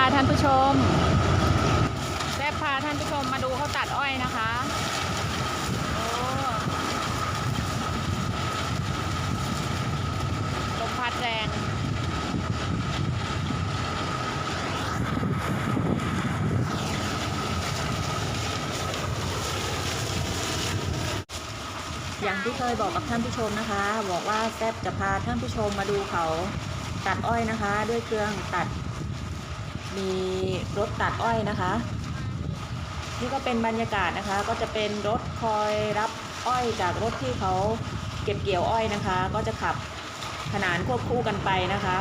พาท่านผู้ชมแซบพาท่านผู้ชมมาดูเขาตัดอ้อยนะคะโอ้ลมพัดแรงอย่างที่เคยบอกกับท่านผู้ชมนะคะ บอกว่าแซบจะพาท่านผู้ชมมาดูเขาตัดอ้อยนะคะ ด้วยเครื่องตัด มีรถตัดอ้อยนะคะ นี่ก็เป็นบรรยากาศนะคะ ก็จะเป็นรถคอยรับอ้อยจากรถที่เขาเก็บเกี่ยวอ้อยนะคะ ก็จะขับขนานควบคู่กันไปนะคะ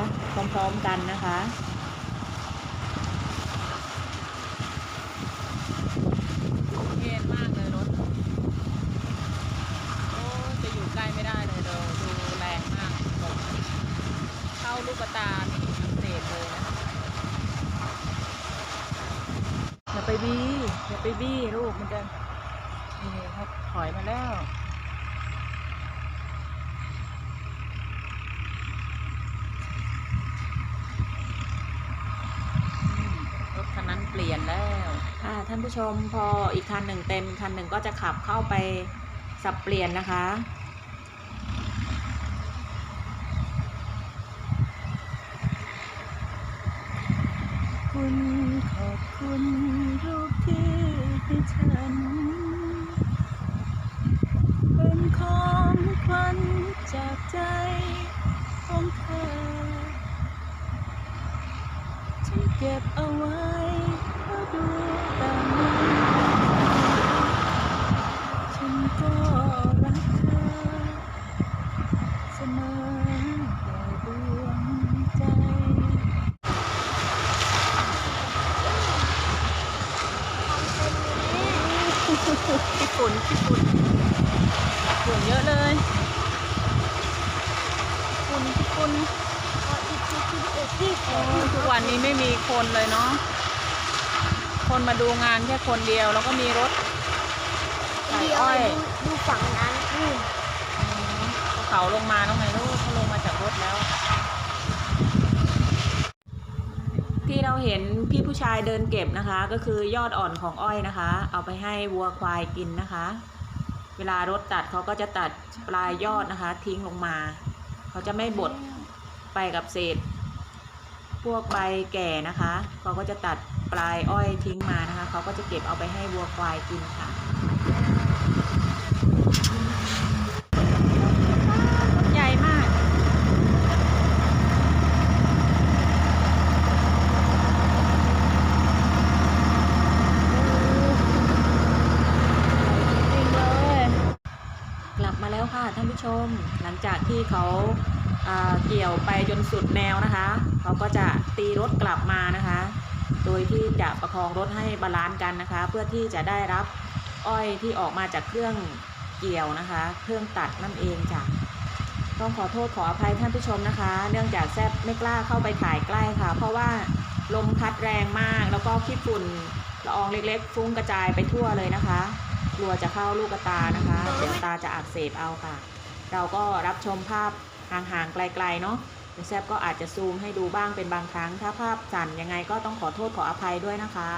พร้อมๆกันนะคะ เย็นมากเลยรถ โอ้จะอยู่ใกล้ไม่ได้เลยเดูดูแรงมากตกเข้าลูกตานี่อักเสบเลยนะ อย่าไปบี้ อย่าไปบี้ลูกมันจะนี่เขาถอยมาแล้วรถคันนั้นเปลี่ยนแล้วค่ะท่านผู้ชมพออีกคันหนึ่งเต็มคันหนึ่งก็จะขับเข้าไปสับเปลี่ยนนะคะคุณ ขอบคุณรูปที่ให้ฉัน เป็นของขวัญจากใจของเธอ ฉันเก็บเอาไว้เพื่อดูต่างหน้าฉันก็รักเธอ เสมอแต่ดวงใจ ขี้ ฝุ่นขี้ฝุ่นฝุ่นเยอะเลยฝุ่นขี้ฝุ่นโอ้ทุกวันนี้ไม่มีคนเลยเนาะคนมาดูงานแค่คนเดียว แล้วก็มีรถใส่เดียวอ้อยดูดูฝั่งนั้นนู่นเขาลงมาแล้วไงลูกเขาลงมาจากรถแล้ว ที่ เราเห็นพี่ผู้ชายเดินเก็บนะคะ ก็คือยอดอ่อนของอ้อยนะคะ เอาไปให้วัวควายกินนะคะ เวลารถตัดเขาก็จะตัดปลายยอดนะคะ ทิ้งลงมา เขาจะไม่บดไปกับเศษ พวกใบแก่นะคะ เขาก็จะตัดปลายอ้อยทิ้งมานะคะ เขาก็จะเก็บเอาไปให้วัวควายกินค่ะ ใหญ่มาก จริงเลย กลับมาแล้ว้ม หลังจากที่เขาอ่าเกี่ยวไปจนสุดแนวนะคะ เขาก็จะตีรถกลับมานะคะ โดยที่จะประคองรถให้บาลานซ์กันนะคะ เพื่อที่จะได้รับอ้อยที่ออกมาจากเครื่องเกี่ยวนะคะ เครื่องตัดนั่นเองจ้ะต้องขอโทษขออภัยท่านผู้ชมนะคะ เนื่องจากแซบไม่กล้าเข้าไปถ่ายใกล้ค่ะ เพราะว่าลมพัดแรงมาก แล้วก็ขี้ฝุ่นละอองเล็กๆ ฟุ้งกระจายไปทั่วเลยนะคะ กลัวจะเข้าลูกตานะคะเดี๋ยวตาจะอักเสบเอาค่ะ เราก็รับชมภาพห่างๆไกลๆเนาะเดี๋ยวแซบก็อาจจะซูมให้ดูบ้างเป็นบางครั้ง ถ้าภาพสั่นยังไงก็ต้องขอโทษขออภัยด้วยนะคะ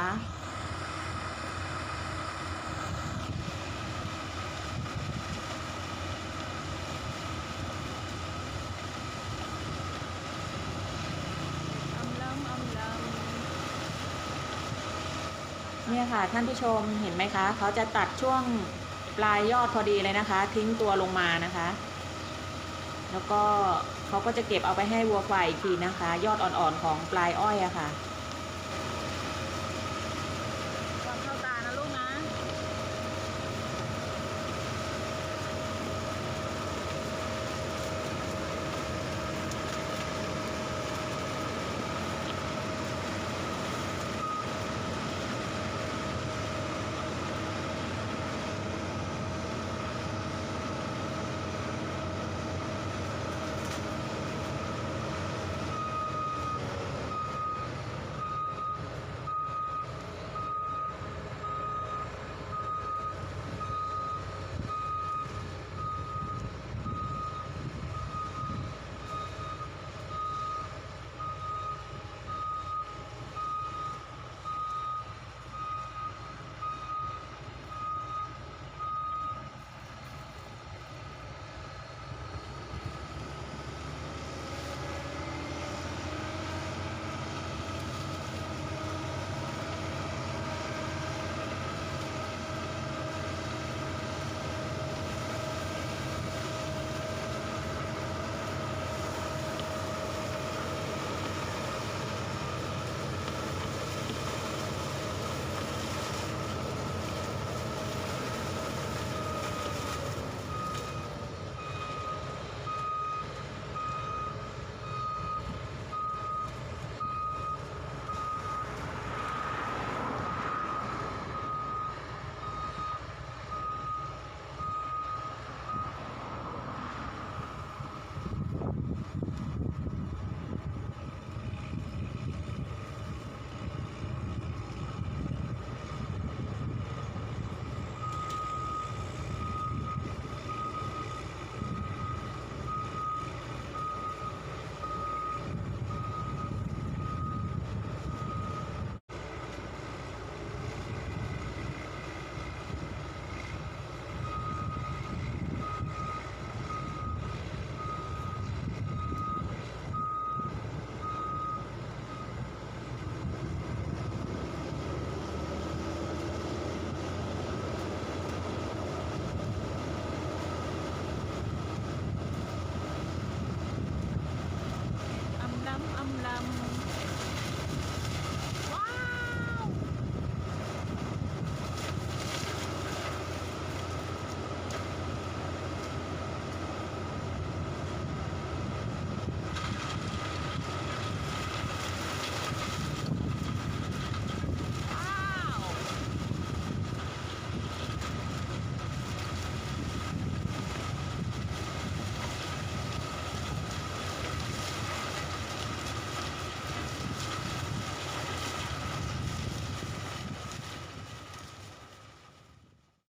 อำลำอำลเนี่ยค่ะท่านผู้ชมเห็นไหมคะ เขาจะตัดช่วง ปลายยอดพอดีเลยนะคะ ทิ้งตัวลงมานะคะ แล้วก็เขาก็จะเก็บเอาไปให้วัวควายอีกทีนะคะ ยอดอ่อนๆของปลายอ้อยอะค่ะ